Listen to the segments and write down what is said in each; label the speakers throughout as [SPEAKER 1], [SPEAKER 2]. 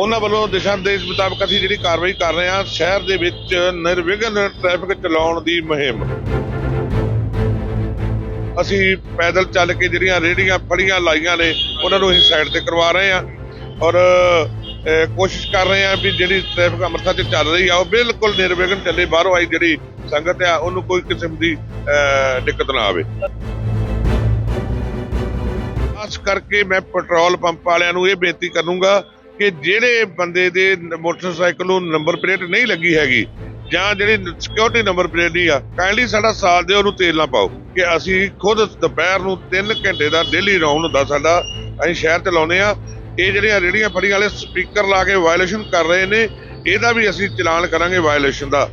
[SPEAKER 1] ਉਹਨਾਂ ਵੱਲੋਂ ਦਿਸ਼ਾ ਨਿਰਦੇਸ਼ ਮੁਤਾਬਕ ਅਸੀਂ ਜਿਹੜੀ ਕਾਰਵਾਈ ਕਰ ਰਹੇ ਹਾਂ ਸ਼ਹਿਰ ਦੇ ਵਿੱਚ ਨਿਰਵਿਘਨ ਟ੍ਰੈਫਿਕ ਚਲਾਉਣ ਦੀ ਮੁਹਿੰਮ। ਅਸੀਂ ਪੈਦਲ ਚੱਲ ਕੇ ਜਿਹੜੀਆਂ ਰੇਹੜੀਆਂ ਫੜੀਆਂ ਲਾਈਆਂ ਨੇ ਉਹਨਾਂ ਨੂੰ ਅਸੀਂ ਸਾਈਡ ਤੇ ਕਰਵਾ ਰਹੇ ਹਾਂ ਔਰ ਕੋਸ਼ਿਸ਼ ਕਰ ਰਹੇ ਹਾਂ ਵੀ ਜਿਹੜੀ ਟ੍ਰੈਫਿਕ ਅੰਮ੍ਰਿਤਸਰ 'ਚ ਚੱਲ ਰਹੀ ਆ ਉਹ ਬਿਲਕੁਲ ਨਿਰਵਿਘਨ ਚੱਲੇ ਬਾਹਰੋਂ ਆਈ ਜਿਹੜੀ ਸੰਗਤ ਆ ਉਹਨੂੰ ਕੋਈ ਕਿਸਮ ਦੀ ਅਹ, ਦਿੱਕਤ ਨਾ ਆਵੇ। ਖਾਸ ਕਰਕੇ ਮੈਂ ਪੈਟਰੋਲ ਪੰਪ ਵਾਲਿਆਂ ਨੂੰ ਇਹ ਬੇਨਤੀ ਕਰੂੰਗਾ ਕਿ ਜਿਹੜੇ ਬੰਦੇ ਦੇ ਮੋਟਰਸਾਈਕਲ ਨੂੰ ਨੰਬਰ ਪਲੇਟ ਨਹੀਂ ਲੱਗੀ ਹੈਗੀ ਜਾਂ ਜਿਹੜੀ ਸਿਕਿਉਰਿਟੀ ਨੰਬਰ ਪਲੇਟ ਨਹੀਂ ਆ ਕਾਈਂਡਲੀ ਸਾਡਾ ਸਾਥ ਦਿਓ, ਉਹਨੂੰ ਤੇਲ ਨਾ ਪਾਓ ਕਿ ਅਸੀਂ ਖੁਦ ਦੁਪਹਿਰ ਨੂੰ 3 ਘੰਟੇ ਦਾ ਡੇਲੀ ਰਾਉਂਡ ਹੁੰਦਾ ਸਾਡਾ, ਅਸੀਂ ਸ਼ਹਿਰ ਚ ਲਾਉਨੇ ਆ। ਇਹ ਜਿਹੜੀਆਂ ਰੇੜੀਆਂ ਫੜੀਆਂ ਵਾਲੇ ਸਪੀਕਰ ਲਾ ਕੇ ਵਾਇਓਲੇਸ਼ਨ ਕਰ ਰਹੇ ਨੇ, ਇਹਦਾ ਵੀ ਅਸੀਂ ਚਲਾਨ ਕਰਾਂਗੇ ਵਾਇਓਲੇਸ਼ਨ ਦਾ।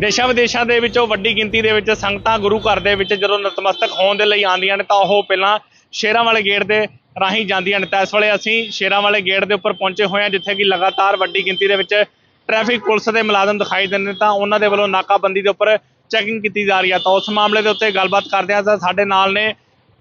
[SPEAKER 2] ਦੇਸ਼ਾਂ ਵਿਦੇਸ਼ਾਂ ਦੇ ਵਿੱਚੋਂ ਵੱਡੀ ਗਿਣਤੀ ਦੇ ਵਿੱਚ ਸੰਗਤਾਂ ਗੁਰੂ ਘਰ ਦੇ ਵਿੱਚ ਜਦੋਂ ਨਤਮਸਤਕ ਹੋਣ ਦੇ ਲਈ ਆਉਂਦੀਆਂ ਨੇ, ਤਾਂ ਉਹ ਪਹਿਲਾਂ ਸ਼ੇਰਾਂ ਵਾਲੇ ਗੇਟ ਦੇ ਰਾਹੀਂ ਜਾਂਦੀਆਂ ਨੇ। ਤਾਂ ਇਸ ਵੇਲੇ ਅਸੀਂ ਸ਼ੇਰਾਂ ਵਾਲੇ ਗੇਟ ਦੇ ਉੱਪਰ ਪਹੁੰਚੇ ਹੋਏ ਹਾਂ, ਜਿੱਥੇ ਕਿ ਲਗਾਤਾਰ ਵੱਡੀ ਗਿਣਤੀ ਦੇ ਵਿੱਚ ਟ੍ਰੈਫਿਕ ਪੁਲਿਸ ਦੇ ਮੁਲਾਜ਼ਮ ਦਿਖਾਈ ਦਿੰਦੇ ਨੇ। ਤਾਂ ਉਹਨਾਂ ਦੇ ਵੱਲੋਂ ਨਾਕਾਬੰਦੀ ਦੇ ਉੱਪਰ ਚੈਕਿੰਗ ਕੀਤੀ ਜਾ ਰਹੀ ਹੈ। ਤਾਂ ਉਸ ਮਾਮਲੇ ਦੇ ਉੱਤੇ ਗੱਲਬਾਤ ਕਰਦੇ ਹਾਂ। ਤਾਂ ਸਾਡੇ ਨਾਲ ਨੇ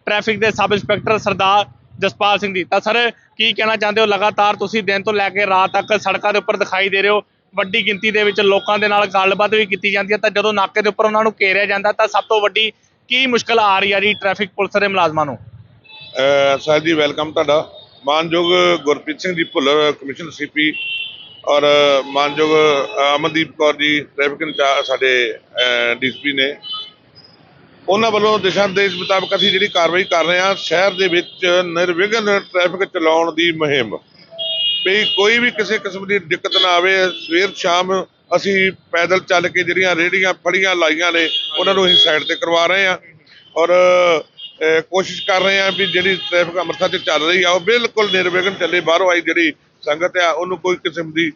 [SPEAKER 2] ਟ੍ਰੈਫਿਕ ਦੇ ਸਬ ਇੰਸਪੈਕਟਰ ਸਰਦਾਰ ਜਸਪਾਲ ਸਿੰਘ ਜੀ। ਤਾਂ ਸਰ, ਕੀ ਕਹਿਣਾ ਚਾਹੁੰਦੇ ਹੋ? ਲਗਾਤਾਰ ਤੁਸੀਂ ਦਿਨ ਤੋਂ ਲੈ ਕੇ ਰਾਤ ਤੱਕ ਸੜਕਾਂ ਦੇ ਉੱਪਰ ਦਿਖਾਈ ਦੇ ਰਹੇ ਹੋ। ਵੱਡੀ ਗਿਣਤੀ ਦੇ ਵਿੱਚ ਲੋਕਾਂ ਦੇ ਨਾਲ ਗੱਲਬਾਤ ਵੀ ਕੀਤੀ ਜਾਂਦੀ ਹੈ। ਤਾਂ ਜਦੋਂ ਨਾਕੇ ਦੇ ਉੱਪਰ ਉਹਨਾਂ ਨੂੰ ਘੇਰਿਆ ਜਾਂਦਾ, ਤਾਂ ਸਭ ਤੋਂ ਵੱਡੀ ਕੀ ਮੁਸ਼ਕਲ ਆ ਰਹੀ ਹੈ ਜੀ ਟ੍ਰੈਫਿਕ ਪੁਲਿਸ ਦੇ ਮੁਲਾਜ਼ਮਾਂ ਨੂੰ?
[SPEAKER 1] ਸਾਹਿਬ ਜੀ ਵੈਲਕਮ ਤੁਹਾਡਾ। ਮਾਨਯੋਗ ਗੁਰਪ੍ਰੀਤ ਸਿੰਘ ਜੀ ਭੁੱਲਰ ਕਮਿਸ਼ਨਰ ਸੀਪੀ ਔਰ ਮਾਨਯੋਗ ਅਮਨਦੀਪ ਕੌਰ ਜੀ ਟ੍ਰੈਫਿਕ ਇੰਚਾਰਜ ਸਾਡੇ ਡੀਸੀਪੀ ਨੇ। ਉਹਨਾਂ ਵੱਲੋਂ ਦਿਸ਼ਾ ਨਿਰਦੇਸ਼ ਮੁਤਾਬਕ ਅਸੀਂ ਜਿਹੜੀ ਕਾਰਵਾਈ ਕਰ ਰਹੇ ਹਾਂ, ਸ਼ਹਿਰ ਦੇ ਵਿੱਚ ਨਿਰਵਿਘਨ ਟ੍ਰੈਫਿਕ ਚਲਾਉਣ ਦੀ ਮੁਹਿੰਮ। ਵੀ ਕੋਈ ਵੀ ਕਿਸੇ ਕਿਸਮ ਦੀ ਦਿੱਕਤ ਨਾ ਆਵੇ, ਸਵੇਰ ਸ਼ਾਮ ਅਸੀਂ ਪੈਦਲ ਚੱਲ ਕੇ ਜਿਹੜੀਆਂ ਰੇਹੜੀਆਂ ਫੜੀਆਂ ਲਾਈਆਂ ਨੇ, ਉਹਨਾਂ ਨੂੰ ਅਸੀਂ ਸਾਈਡ ਤੇ ਕਰਵਾ ਰਹੇ ਹਾਂ। ਔਰ ਕੋਸ਼ਿਸ਼ ਕਰ ਰਹੇ ਹਾਂ ਵੀ ਜਿਹੜੀ ਟ੍ਰੈਫਿਕ ਅੰਮ੍ਰਿਤਸਰ 'ਚ ਚੱਲ ਰਹੀ ਆ ਉਹ ਬਿਲਕੁਲ ਨਿਰਵਿਘਨ ਚੱਲੇ ਬਾਹਰੋਂ ਆਈ ਜਿਹੜੀ ਸੰਗਤ ਆ ਉਹਨੂੰ ਕੋਈ ਕਿਸਮ ਦੀ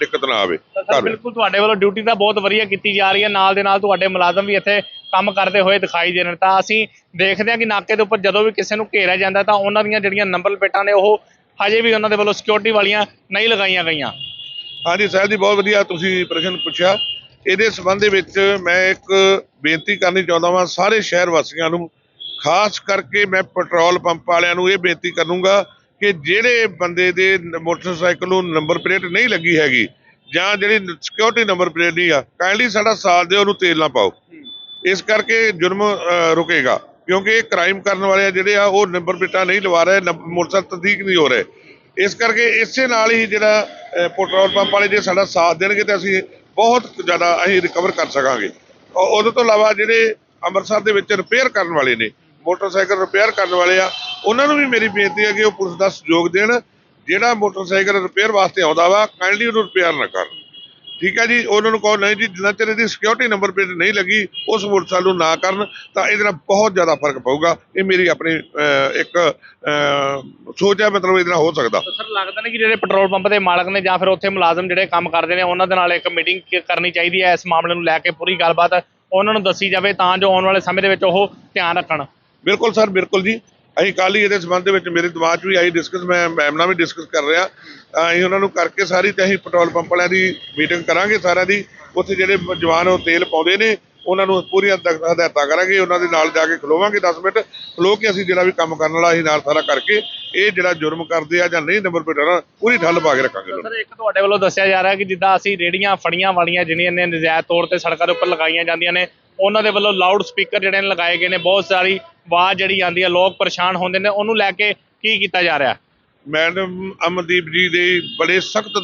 [SPEAKER 1] ਦਿੱਕਤ ਨਾ ਆਵੇ।
[SPEAKER 2] ਬਿਲਕੁਲ ਤੁਹਾਡੇ ਵੱਲੋਂ ਡਿਊਟੀ ਤਾਂ ਬਹੁਤ ਵਧੀਆ ਕੀਤੀ ਜਾ ਰਹੀ ਹੈ ਨਾਲ ਦੇ ਨਾਲ ਤੁਹਾਡੇ ਮੁਲਾਜ਼ਮ ਵੀ ਇੱਥੇ ਕੰਮ ਕਰਦੇ ਹੋਏ ਦਿਖਾਈ ਦੇ ਰਹੇ ਨੇ। ਤਾਂ ਅਸੀਂ ਦੇਖਦੇ ਹਾਂ ਕਿ ਨਾਕੇ ਦੇ ਉੱਪਰ ਜਦੋਂ ਵੀ ਕਿਸੇ ਨੂੰ ਘੇਰਿਆ ਜਾਂਦਾ ਤਾਂ ਉਹਨਾਂ ਦੀਆਂ ਜਿਹੜੀਆਂ ਨੰਬਰ ਪਲੇਟਾਂ ਨੇ ਉਹ ਹਜੇ ਵੀ ਉਹਨਾਂ ਦੇ ਵੱਲੋਂ ਸਿਕਿਉਰਿਟੀ ਵਾਲੀਆਂ ਨਹੀਂ ਲਗਾਈਆਂ ਗਈਆਂ।
[SPEAKER 1] ਹਾਂਜੀ ਸਾਹਿਬ ਜੀ ਬਹੁਤ ਵਧੀਆ ਤੁਸੀਂ ਪ੍ਰਸ਼ਨ ਪੁੱਛਿਆ। ਇਹਦੇ ਸੰਬੰਧ ਦੇ ਵਿੱਚ ਮੈਂ ਇੱਕ ਬੇਨਤੀ ਕਰਨੀ ਚਾਹੁੰਦਾ ਹਾਂ ਸਾਰੇ ਸ਼ਹਿਰ ਵਾਸੀਆਂ ਨੂੰ ਖਾਸ ਕਰਕੇ ਮੈਂ ਪੈਟਰੋਲ ਪੰਪ ਵਾਲਿਆਂ ਨੂੰ ਇਹ ਬੇਨਤੀ ਕਰੂੰਗਾ ਕਿ ਜਿਹੜੇ ਬੰਦੇ ਦੇ ਮੋਟਰਸਾਈਕਲ ਨੂੰ ਨੰਬਰ ਪਲੇਟ ਨਹੀਂ ਲੱਗੀ ਹੈਗੀ ਜਾਂ ਜਿਹੜੀ ਸਿਕਿਉਰਿਟੀ ਨੰਬਰ ਪਲੇਟ ਨਹੀਂ ਆ ਕਾਇੰਡਲੀ ਸਾਡਾ ਸਾਥ ਦਿਓ, ਉਹਨੂੰ ਤੇਲ ਨਾ ਪਾਓ। ਇਸ ਕਰਕੇ ਜੁਰਮ ਰੁਕੇਗਾ, ਕਿਉਂਕਿ ਇਹ ਕ੍ਰਾਈਮ ਕਰਨ ਵਾਲੇ ਆ ਜਿਹੜੇ ਆ, ਉਹ ਨੰਬਰ ਪਲੇਟਾਂ ਨਹੀਂ ਲਵਾ ਰਹੇ, ਨੰਬ- ਮੋਟਰਸਾਈਕਲ ਤਸਦੀਕ ਨਹੀਂ ਹੋ ਰਹੇ। ਇਸ ਕਰਕੇ ਇਸੇ ਨਾਲ ਹੀ ਜਿਹੜਾ ਪੈਟਰੋਲ ਪੰਪ ਵਾਲੇ ਜੇ ਸਾਡਾ ਸਾਥ ਦੇਣਗੇ ਤਾਂ ਅਸੀਂ ਬਹੁਤ ਜ਼ਿਆਦਾ ਅਸੀਂ ਰਿਕਵਰ ਕਰ ਸਕਾਂਗੇ। ਉਹਦੇ ਤੋਂ ਇਲਾਵਾ ਜਿਹੜੇ ਅੰਮ੍ਰਿਤਸਰ ਦੇ ਵਿੱਚ ਰਿਪੇਅਰ ਕਰਨ ਵਾਲੇ ਨੇ ਮੋਟਰਸਾਈਕਲ ਰਿਪੇਅਰ ਕਰਨ ਵਾਲੇ ਆ, ਉਹਨਾਂ ਨੂੰ ਵੀ ਮੇਰੀ ਬੇਨਤੀ ਹੈ ਕਿ ਉਹ ਪੁਲਿਸ ਦਾ ਸਹਿਯੋਗ ਦੇਣ, ਜਿਹੜਾ ਮੋਟਰਸਾਈਕਲ ਰਿਪੇਅਰ ਵਾਸਤੇ ਆਉਂਦਾ ਵਾ ਕਾਈਂਡਲੀ ਉਹਨੂੰ ਰਿਪੇਅਰ ਨਾ ਕਰਨ। ਠੀਕ ਹੈ ਜੀ? ਉਹਨਾਂ ਨੂੰ ਕਹੋ, ਨਹੀਂ ਜੀ, ਜਿੰਨਾ ਚਿਰ ਇਹਦੀ ਸਿਕਿਉਰਿਟੀ ਨੰਬਰ ਪਲੇਟ ਨਹੀਂ ਲੱਗੀ, ਉਸ ਮੋਟਰਸਾਈਕਲ ਨੂੰ ਨਾ ਕਰਨ, ਤਾਂ ਇਹਦੇ ਨਾਲ ਬਹੁਤ ਜ਼ਿਆਦਾ ਫ਼ਰਕ ਪਊਗਾ। ਇਹ ਮੇਰੀ ਆਪਣੀ ਇੱਕ ਸੋਚ ਹੈ, ਮਤਲਬ ਇਹਦੇ ਨਾਲ ਹੋ ਸਕਦਾ।
[SPEAKER 2] ਸਰ, ਲੱਗਦਾ ਨਹੀਂ ਕਿ ਜਿਹੜੇ ਪੈਟਰੋਲ ਪੰਪ ਦੇ ਮਾਲਕ ਨੇ ਜਾਂ ਫਿਰ ਉੱਥੇ ਮੁਲਾਜ਼ਮ ਜਿਹੜੇ ਕੰਮ ਕਰਦੇ ਨੇ, ਉਹਨਾਂ ਦੇ ਨਾਲ ਇੱਕ ਮੀਟਿੰਗ ਕਰਨੀ ਚਾਹੀਦੀ ਹੈ ਇਸ ਮਾਮਲੇ ਨੂੰ ਲੈ ਕੇ ਪੂਰੀ ਗੱਲਬਾਤ ਉਹਨਾਂ ਨੂੰ ਦੱਸੀ ਜਾਵੇ, ਤਾਂ ਜੋ ਆਉਣ ਵਾਲੇ ਸਮੇਂ ਦੇ ਵਿੱਚ ਉਹ ਧਿਆਨ ਰੱਖਣ।
[SPEAKER 1] ਬਿਲਕੁਲ ਸਰ, ਬਿਲਕੁਲ ਜੀ। ਅਸੀਂ ਕੱਲ੍ਹ ਹੀ ਇਹਦੇ ਸੰਬੰਧ ਦੇ ਵਿੱਚ ਮੇਰੇ ਦਿਮਾਗ 'ਚ ਵੀ ਆਈ ਡਿਸਕਸ ਮੈਂ ਮੈਮ ਨਾਲ ਵੀ ਡਿਸਕਸ ਕਰ ਰਿਹਾ। ਅਸੀਂ ਉਹਨਾਂ ਨੂੰ ਕਰਕੇ ਸਾਰੀ ਤੇ ਅਸੀਂ ਪੈਟਰੋਲ ਪੰਪ ਵਾਲਿਆਂ ਦੀ ਮੀਟਿੰਗ ਕਰਾਂਗੇ ਸਾਰਿਆਂ ਦੀ। ਉੱਥੇ ਜਿਹੜੇ ਜਵਾਨ ਉਹ ਤੇਲ ਪਾਉਂਦੇ ਨੇ, ਉਹਨਾਂ ਨੂੰ ਪੂਰੀਆਂ ਹਦਾਇਤਾਂ ਕਰਾਂਗੇ, ਉਹਨਾਂ ਦੇ ਨਾਲ ਜਾ ਕੇ ਖਲੋਵਾਂਗੇ 10 ਮਿੰਟ। ਖਲੋ ਕੇ ਅਸੀਂ ਜਿਹੜਾ ਵੀ ਕੰਮ ਕਰਨ ਵਾਲਾ, ਅਸੀਂ ਨਾਲ ਸਾਰਾ ਕਰਕੇ ਇਹ ਜਿਹੜਾ ਜੁਰਮ ਕਰਦੇ ਆ ਜਾਂ ਨਹੀਂ ਨੰਬਰ ਪਲੇਟਾਂ ਪੂਰੀ ਠੱਲ ਪਾ ਕੇ ਰੱਖਾਂਗੇ
[SPEAKER 2] ਸਰ, ਇੱਕ ਤੁਹਾਡੇ ਵੱਲੋਂ ਦੱਸਿਆ ਜਾ ਰਿਹਾ ਕਿ ਜਿੱਦਾਂ ਅਸੀਂ ਰੇੜੀਆਂ ਫੜੀਆਂ ਵਾਲੀਆਂ ਜਿਹੜੀਆਂ ਨੇ ਨਜਾਇਜ਼ ਤੌਰ ਤੇ ਸੜਕਾਂ ਦੇ ਉੱਪਰ ਲਗਾਈਆਂ ਜਾਂਦੀਆਂ ਨੇ ਉਹਨਾਂ ਦੇ ਵੱਲੋਂ ਲਾਊਡ ਸਪੀਕਰ ਜਿਹੜੇ ਨੇ ਲਗਾਏ ਗਏ ਨੇ, ਬਹੁਤ ਸਾਰੀ ਆਵਾਜ਼ ਜਿਹੜੀ ਆਉਂਦੀ ਹੈ, ਲੋਕ ਪਰੇਸ਼ਾਨ ਹੁੰਦੇ ਨੇ, ਉਹਨੂੰ ਲੈ ਕੇ ਕੀ ਕੀਤਾ ਜਾ ਰਿਹਾ?
[SPEAKER 1] ਮੈਡਮ ਅਮਨਦੀਪ ਜੀ ਦੇ ਬੜੇ ਸਖਤ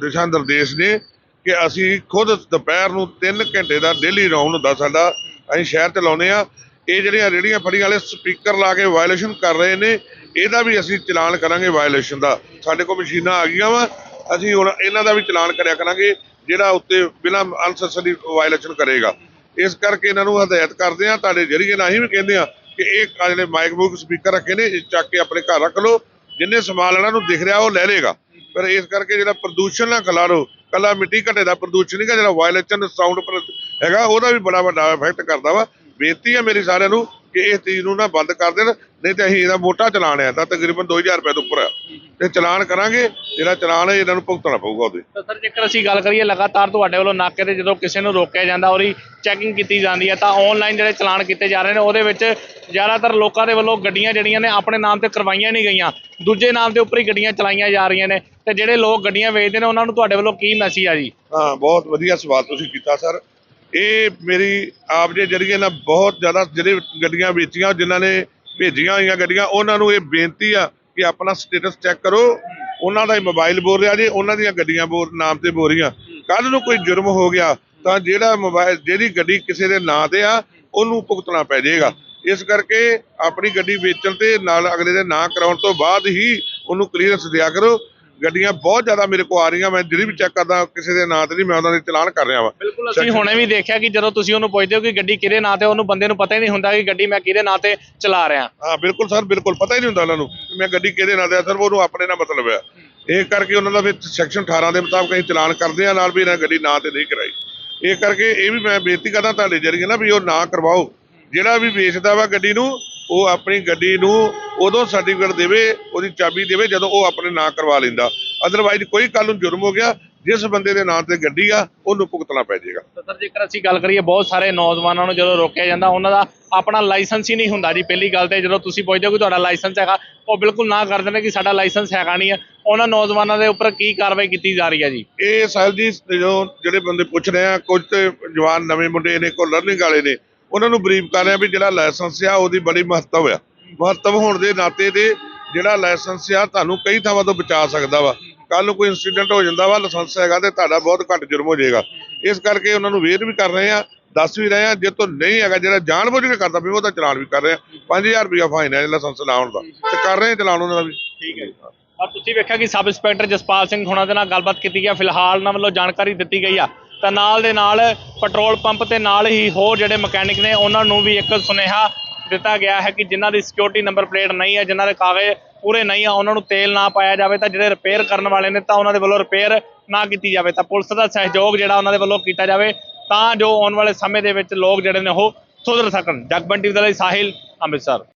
[SPEAKER 1] ਦਿਸ਼ਾ ਨਿਰਦੇਸ਼ ਨੇ ਕਿ ਅਸੀਂ ਖੁਦ ਦੁਪਹਿਰ ਨੂੰ 3 ਘੰਟੇ ਦਾ ਡੇਲੀ ਰਾਉਂਡ ਹੁੰਦਾ ਸਾਡਾ, ਅਸੀਂ ਸ਼ਹਿਰ ਚ ਲਾਉਨੇ ਆ ਇਹ ਜਿਹੜੀਆਂ ਰੇੜੀਆਂ ਫੜੀਆਂ ਵਾਲੇ ਸਪੀਕਰ ਲਾ ਕੇ ਵਾਇਓਲੇਸ਼ਨ ਕਰ ਰਹੇ ਨੇ, ਇਹਦਾ ਵੀ ਅਸੀਂ ਚਲਾਨ ਕਰਾਂਗੇ ਵਾਇਓਲੇਸ਼ਨ ਦਾ। ਸਾਡੇ ਕੋਲ ਮਸ਼ੀਨਾਂ ਆ ਗਈਆਂ ਵਾ, ਅਸੀਂ ਹੁਣ ਇਹਨਾਂ ਦਾ ਵੀ ਚਲਾਨ ਕਰਿਆ ਕਰਾਂਗੇ, ਜਿਹੜਾ ਉੱਤੇ ਬਿਨਾਂ ਅਨਸੈਸਰੀ ਵਾਇਓਲੇਸ਼ਨ ਕਰੇਗਾ। ਇਸ ਕਰਕੇ ਇਹਨਾਂ ਨੂੰ ਹਦਾਇਤ ਕਰਦੇ ਆ ਤੁਹਾਡੇ ਜਰੀਏ ਨਾਲ ਅਸੀਂ ਵੀ ਕਹਿੰਦੇ ਆ ਕਿ ਇਹ ਜਿਹੜੇ ਮਾਈਕ ਬੁੱਕ ਸਪੀਕਰ ਰੱਖੇ ਨੇ, ਇਹ ਚੱਕ ਕੇ ਆਪਣੇ ਘਰ ਰੱਖ ਲਓ, ਜਿੰਨੇ ਸਮਾਨ ਲੈਣਾ ਨੂੰ ਦਿਖ ਰਿਹਾ ਉਹ ਲੈ ਲੇਗਾ ਪਰ ਇਸ ਕਰਕੇ ਜਿਹੜਾ ਪ੍ਰਦੂਸ਼ਣ ਨਾ ਖਿਲਾਰੋ ਕੱਲਾ ਮਿੱਟੀ ਘਟੇ ਦਾ ਪ੍ਰਦੂਸ਼ਣ ਨਹੀਂ ਜਿਹੜਾ ਵਾਇਲੇਸ਼ਨ ਸਾਊਂਡ ਪਰ ਹੈਗਾ, ਉਹਦਾ ਵੀ ਬੜਾ ਵੱਡਾ ਇਫੈਕਟ ਕਰਦਾ ਵਾ। ਬੇਨਤੀ ਹੈ ਮੇਰੀ ਸਾਰਿਆਂ ਨੂੰ ਕਿ ਇਸ ਚੀਜ਼ ਨੂੰ ਨਾ ਬੰਦ ਕਰ ਦੇਣ, ਨਹੀਂ ਤੇ ਅਸੀਂ ਇਹਦਾ ਮੋਟਾ ਚਲਾਨ ਆ ਤਾਂ ਤਕਰੀਬਨ 2000 ਰੁਪਏ ਤੋਂ ਉੱਪਰ ਆ। ਤੇ ਚਲਾਨ ਕਰਾਂਗੇ ਜਿਹੜਾ ਚਲਾਨ ਹੈ ਇਹਨਾਂ ਨੂੰ ਭੁਗਤਣਾ ਪਊਗਾ ਉਹਦੇ।
[SPEAKER 2] ਤਾਂ ਸਰ ਜੇਕਰ ਅਸੀਂ ਗੱਲ ਕਰੀਏ ਲਗਾਤਾਰ ਤੁਹਾਡੇ ਵੱਲੋਂ ਨਾਕੇ ਤੇ ਜਦੋਂ ਕਿਸੇ ਨੂੰ ਰੋਕਿਆ ਜਾਂਦਾ ਉਹਦੀ ਚੈਕਿੰਗ ਕੀਤੀ ਜਾਂਦੀ ਹੈ ਤਾਂ ਆਨਲਾਈਨ ਜਿਹੜੇ ਚਲਾਨ ਕੀਤੇ ਜਾ ਰਹੇ ਨੇ ਉਹਦੇ ਵਿੱਚ ਜ਼ਿਆਦਾਤਰ ਲੋਕਾਂ ਦੇ ਵੱਲੋਂ ਗੱਡੀਆਂ ਜਿਹੜੀਆਂ ਨੇ ਆਪਣੇ ਨਾਮ ਤੇ ਕਰਵਾਈਆਂ ਨਹੀਂ ਗਈਆਂ। ਦੂਜੇ ਨਾਮ ਦੇ ਉੱਪਰ ਹੀ ਗੱਡੀਆਂ ਚਲਾਈਆਂ ਜਾ ਰਹੀਆਂ ਨੇ। ਤੇ ਜਿਹੜੇ ਲੋਕ ਗੱਡੀਆਂ ਵੇਚਦੇ ਨੇ ਉਹਨਾਂ ਨੂੰ ਤੁਹਾਡੇ ਵੱਲੋਂ ਕੀ ਮੈਸੇਜ ਆ ਜੀ?
[SPEAKER 1] ਹਾਂ ਬਹੁਤ ਵਧੀਆ ਸਵਾਲ ਤੁਸੀਂ ਕੀਤਾ ਸਰ। ਇਹ ਮੇਰੀ ਆਪ ਦੇ ਜਰੀਏ ਨਾਲ ਬਹੁਤ ਜ਼ਿਆਦਾ ਜਿਹੜੇ ਗੱਡੀਆਂ ਵੇਚੀਆਂ ਜਿਨ੍ਹਾਂ ਨੇ ਭੇਜੀਆਂ ਹੋਈਆਂ ਗੱਡੀਆਂ ਉਹਨਾਂ ਨੂੰ ਇਹ ਬੇਨਤੀ ਆ ਕਿ ਆਪਣਾ ਸਟੇਟਸ ਚੈੱਕ ਕਰੋ। ਉਹਨਾਂ ਦਾ ਹੀ ਮੋਬਾਈਲ ਬੋਲ ਰਿਹਾ ਜੀ, ਉਹਨਾਂ ਦੀਆਂ ਗੱਡੀਆਂ ਬੋਲ, ਨਾਮ ਤੇ ਬੋਲ ਰਹੀਆਂ। ਕੱਲ ਨੂੰ ਕੋਈ ਜੁਰਮ ਹੋ ਗਿਆ, ਤਾਂ ਜਿਹੜਾ ਮੋਬਾਈਲ ਜਿਹੜੀ ਗੱਡੀ ਕਿਸੇ ਦੇ ਨਾਂ ਤੇ ਆ, ਉਹਨੂੰ ਭੁਗਤਣਾ ਪੈ ਜਾਏਗਾ। ਇਸ ਕਰਕੇ ਆਪਣੀ ਗੱਡੀ ਵੇਚਣ ਤੇ ਨਾਲ ਅਗਲੇ ਦੇ ਨਾਂ ਕਰਾਉਣ ਤੋਂ ਬਾਅਦ ਹੀ ਉਹਨੂੰ ਕਲੀਅਰੈਂਸ ਦਿਆ ਕਰੋ। ਗੱਡੀਆਂ ਬਹੁਤ ਜ਼ਿਆਦਾ ਮੇਰੇ ਕੋਲ ਆ ਰਹੀਆਂ ਮੈਂ ਜਿਹੜੀ ਵੀ ਚੈੱਕ ਕਰਦਾ ਕਿਸੇ ਦੇ ਨਾਂ ਤੇ ਨਹੀਂ ਮੈਂ ਉਹਨਾਂ ਦੇ ਚਲਾਨ ਕਰ ਰਿਹਾ ਵਾਂ।
[SPEAKER 2] ਬਿਲਕੁਲ ਅਸੀਂ ਹੁਣੇ ਵੀ ਦੇਖਿਆ ਕਿ ਜਦੋਂ ਤੁਸੀਂ ਉਹਨੂੰ ਪੁੱਛਦੇ ਹੋ ਕਿ ਗੱਡੀ ਕਿਹਦੇ ਨਾਂ ਤੇ ਉਹਨੂੰ ਬੰਦੇ ਨੂੰ ਪਤਾ ਹੀ ਨਹੀਂ ਹੁੰਦਾ ਕਿ ਗੱਡੀ ਮੈਂ ਕਿਹਦੇ ਨਾਂ ਤੇ ਚਲਾ ਰਿਹਾ।
[SPEAKER 1] ਹਾਂ ਬਿਲਕੁਲ ਸਰ ਬਿਲਕੁਲ ਪਤਾ ਹੀ ਨਹੀਂ ਹੁੰਦਾ ਉਹਨਾਂ ਨੂੰ ਕਿ ਮੈਂ ਗੱਡੀ ਕਿਹਦੇ ਨਾਲ ਆ ਸਰ ਉਹਨੂੰ ਆਪਣੇ ਨਾਲ ਮਤਲਬ ਹੈ ਇਹ ਕਰਕੇ ਉਹਨਾਂ ਦਾ ਵਿੱਚ ਸੈਕਸ਼ਨ 18 ਦੇ ਮੁਤਾਬਕ ਅਸੀਂ ਚਲਾਨ ਕਰਦੇ ਆ ਨਾਲ ਵੀ ਇਹਨਾਂ ਗੱਡੀ ਨਾਂ ਤੇ ਨਹੀਂ ਕਰਾਈ। ਇਹ ਕਰਕੇ ਇਹ ਵੀ ਮੈਂ ਬੇਨਤੀ ਕਰਦਾ ਤੁਹਾਡੇ ਜਰੀਏ ਨਾ ਵੀ ਉਹ ਨਾ ਕਰਵਾਓ। ਜਿਹੜਾ ਵੀ ਵੇਚਦਾ ਵਾ ਗੱਡੀ ਨੂੰ ਉਹ ਆਪਣੀ ਗੱਡੀ ਨੂੰ ਉਦੋਂ ਸਰਟੀਫਿਕੇਟ ਦੇਵੇ ਉਹਦੀ ਚਾਬੀ ਦੇਵੇ ਜਦੋਂ ਉਹ ਆਪਣੇ ਨਾਂ ਕਰਵਾ ਲੈਂਦਾ। ਅਦਰਵਾਈਜ਼ ਕੋਈ ਕੱਲ ਨੂੰ ਜੁਰਮ ਹੋ ਗਿਆ ਜਿਸ ਬੰਦੇ ਦੇ ਨਾਂ ਤੇ ਗੱਡੀ ਆ ਉਹਨੂੰ ਭੁਗਤਣਾ ਪੈ ਜਾਏਗਾ।
[SPEAKER 2] ਤਾਂ ਸਰ ਜੇਕਰ ਅਸੀਂ ਗੱਲ ਕਰੀਏ ਬਹੁਤ ਸਾਰੇ ਨੌਜਵਾਨਾਂ ਨੂੰ ਜਦੋਂ ਰੋਕਿਆ ਜਾਂਦਾ ਉਹਨਾਂ ਦਾ ਆਪਣਾ ਲਾਇਸੈਂਸ ਹੀ ਨਹੀਂ ਹੁੰਦਾ ਜੀ। ਪਹਿਲੀ ਗੱਲ ਤੇ ਜਦੋਂ ਤੁਸੀਂ ਪੁੱਛਦੇ ਹੋ ਕਿ ਤੁਹਾਡਾ ਲਾਇਸੈਂਸ ਹੈਗਾ ਉਹ ਬਿਲਕੁਲ ਨਾ ਕਰ ਦਿੰਦੇ ਕਿ ਸਾਡਾ ਲਾਇਸੈਂਸ ਹੈਗਾ ਨਹੀਂ ਹੈ। ਉਹਨਾਂ ਨੌਜਵਾਨਾਂ ਦੇ ਉੱਪਰ ਕੀ ਕਾਰਵਾਈ ਕੀਤੀ ਜਾ ਰਹੀ ਹੈ ਜੀ?
[SPEAKER 1] ਇਹ ਸਾਹਿਬ ਜੀ ਜੋ ਜਿਹੜੇ ਬੰਦੇ ਪੁੱਛ ਰਹੇ ਆ ਕੁਝ ਤੇ ਜਵਾਨ ਨਵੇਂ ਮੁੰਡੇ ਨੇ ਕੋ ਲਰਨਿੰਗ ਵਾਲੇ ਨੇ ਉਹਨਾਂ ਨੂੰ ਬਰੀਫ ਕਰ ਰਿਹਾ ਵੀ ਜਿਹੜਾ ਲਾਇਸੈਂਸ ਆ ਉਹਦੀ ਬੜੀ ਮਹੱਤਵ ਆ। ਮਹੱਤਵ ਹੋਣ ਦੇ ਨਾਤੇ ਤੇ ਜਿਹੜਾ ਲਾਇਸੈਂਸ ਆ ਤੁਹਾਨੂੰ ਕਈ ਥਾਵਾਂ ਤੋਂ ਬਚਾ ਸਕਦਾ ਵਾ। ਕੱਲ ਨੂੰ ਕੋਈ ਇਨਸੀਡੈਂਟ ਹੋ ਜਾਂਦਾ ਵਾ, ਲਾਇਸੈਂਸ ਹੈਗਾ ਤੇ ਤੁਹਾਡਾ ਬਹੁਤ ਘੱਟ ਜੁਰਮ ਹੋ ਜਾਏਗਾ। ਇਸ ਕਰਕੇ ਉਹਨਾਂ ਨੂੰ ਵੇਰ ਵੀ ਕਰ ਰਹੇ ਆ ਦੱਸ ਵੀ ਰਹੇ ਆ ਜੇ ਤੋਂ ਨਹੀਂ ਹੈਗਾ, ਜਿਹੜਾ ਜਾਣਬੁੱਝ ਕੇ ਕਰਦਾ ਵੀ ਉਹਦਾ ਚਲਾਨ ਵੀ ਕਰ ਰਹੇ ਆ 5000 ਰੁਪਇਆ ਫਾਈਨ ਹੈ ਲਾਇਸੈਂਸ ਨਾ ਹੋਣ ਦਾ। ਤੇ ਕਰ ਰਹੇ ਆ ਚਲਾਨ ਉਹਨਾਂ ਦਾ ਵੀ।
[SPEAKER 2] ਠੀਕ ਹੈ ਔਰ ਤੁਸੀਂ ਵੇਖਿਆ ਕਿ ਸਬ ਇੰਸਪੈਕਟਰ ਜਸਪਾਲ ਸਿੰਘ ਹੁਣਾਂ ਦੇ ਨਾਲ ਗੱਲਬਾਤ ਕੀਤੀ ਗਈ ਫਿਲਹਾਲ ਉਹਨਾਂ ਵੱਲੋਂ ਜਾਣਕਾਰੀ ਦਿੱਤੀ ਗਈ ਆ। ਤਾਂ ਨਾਲ ਦੇ ਨਾਲ ਪੈਟਰੋਲ ਪੰਪ ਤੇ ਨਾਲ ਹੀ ਹੋਰ ਜਿਹੜੇ ਮਕੈਨਿਕ ਨੇ, ਉਹਨਾਂ ਨੂੰ ਵੀ ਇੱਕ ਸੁਨੇਹਾ ਦਿੱਤਾ ਗਿਆ ਹੈ ਕਿ ਜਿਨ੍ਹਾਂ ਦੀ ਸਿਕਿਉਰਿਟੀ ਨੰਬਰ ਪਲੇਟ ਨਹੀਂ ਹੈ, ਜਿਨ੍ਹਾਂ ਦੇ ਕਾਗਜ਼ ਪੂਰੇ ਨਹੀਂ ਆ, ਉਹਨਾਂ ਨੂੰ ਤੇਲ ਨਾ ਪਾਇਆ ਜਾਵੇ, ਤਾਂ ਜਿਹੜੇ ਰਿਪੇਅਰ ਕਰਨ ਵਾਲੇ ਨੇ, ਤਾਂ ਉਹਨਾਂ ਦੇ ਵੱਲੋਂ ਰਿਪੇਅਰ ਨਾ ਕੀਤੀ ਜਾਵੇ। ਤਾਂ ਪੁਲਿਸ ਦਾ ਸਹਿਯੋਗ ਜਿਹੜਾ ਉਹਨਾਂ ਦੇ ਵੱਲੋਂ ਕੀਤਾ ਜਾਵੇ, ਤਾਂ ਜੋ ਆਉਣ ਵਾਲੇ ਸਮੇਂ ਦੇ ਵਿੱਚ ਲੋਕ ਜਿਹੜੇ ਨੇ ਉਹ ਸੁਧਰ ਸਕਣ। ਜਗਬੰਟੀ ਦੇ ਲਈ ਸਾਹਿਲ ਅੰਮ੍ਰਿਤਸਰ।